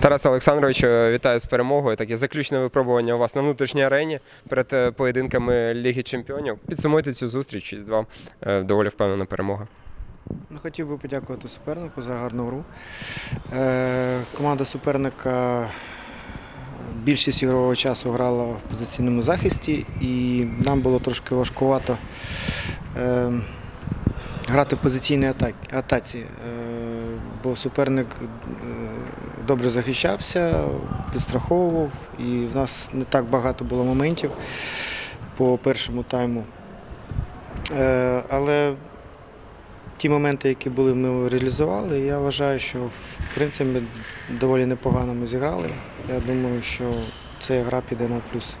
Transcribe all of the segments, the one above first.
Тарас Олександрович, е, вітаю з перемогою. Таке заключне випробування у вас на внутрішній арені перед е, поєдинками Ліги Чемпіонів. Підсумуйте цю зустріч 6-2. Е, Доволі впевнена перемога. Ну, Хотів би подякувати супернику за гарну гру. Команда суперника більшість ігрового часу грала в позиційному захисті, і нам було трошки важкувато грати в позиційній атаці, бо суперник добре захищався, підстраховував, і в нас не так багато було моментів по першому тайму. Е, але ті моменти, які були, ми реалізували. Я вважаю, що в принципі доволі непогано ми зіграли. Я думаю, що ця гра піде на плюс.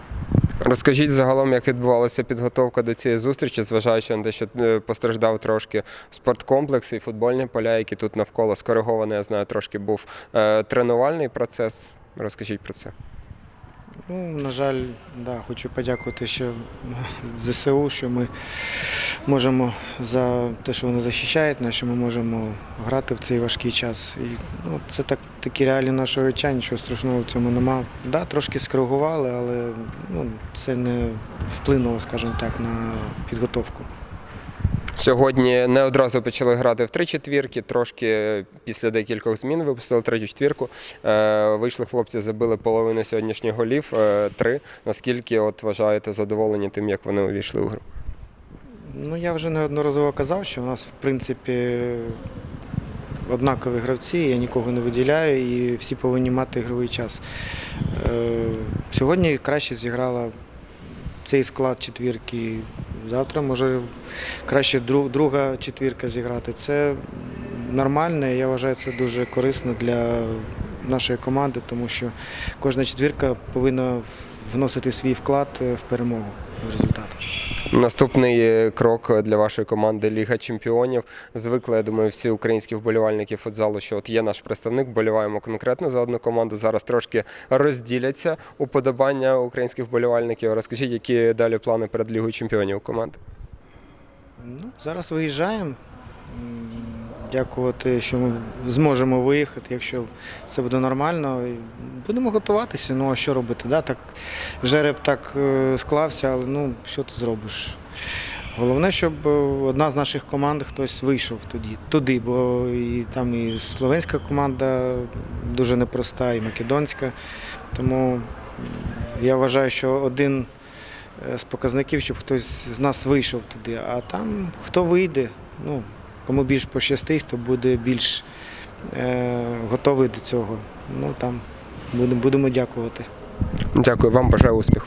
Розкажіть загалом, як відбувалася підготовка до цієї зустрічі, зважаючи на те, що е, постраждав трошки спорткомплекс і футбольні поля, які тут навколо скоригований, я знаю, трошки був е, тренувальний процес. Розкажіть про це. Ну, на жаль, да, хочу подякувати ще ЗСУ, що ми можемо за те, що вони захищають нас, що ми можемо грати в цей важкий час. І, ну, це так, такі реалії нашого життя, нічого страшного в цьому нема. Да, трошки скоригували, але ну, це не вплинуло, скажімо так, на підготовку. Сьогодні не одразу почали грати в три четвірки, трошки після декількох змін випустили третю четвірку. Е, Вийшли хлопці, забили половину сьогоднішніх голів, е, три. Наскільки от вважаєте задоволені тим, як вони увійшли у гру? Ну, я вже неодноразово казав, що у нас, в принципі, однакові гравці, я нікого не виділяю і всі повинні мати ігровий час. Е, Сьогодні краще зіграла цей склад четвірки. Завтра може краще дру- друга четвірка зіграти. Це нормально, я вважаю, це дуже корисно для нашої команди, тому що кожна четвірка повинна вносити свій вклад е, в перемогу в результат. Наступний е, крок для вашої команди Ліга Чемпіонів. Звикли, я думаю, всі українські вболівальники футзалу, що от є наш представник, вболіваємо конкретно за одну команду. Зараз трошки розділяться уподобання українських вболівальників. Розкажіть, які далі плани перед Лігою Чемпіонів команди? Ну, зараз виїжджаємо. Дякувати, що ми зможемо виїхати, якщо все буде нормально. Будемо готуватися. Ну а що робити? Да? Так, жереб так е, склався, але ну що ти зробиш? Головне, щоб е, одна з наших команд хтось вийшов тоді, туди, бо і там і словенська команда дуже непроста, і македонська. Тому я вважаю, що один е, з показників, щоб хтось з нас вийшов туди. А там хто вийде, ну, кому більш пощастить, хто буде більш е, готовий до цього. Ну там будемо, будемо дякувати. Дякую вам, бажаю успіху.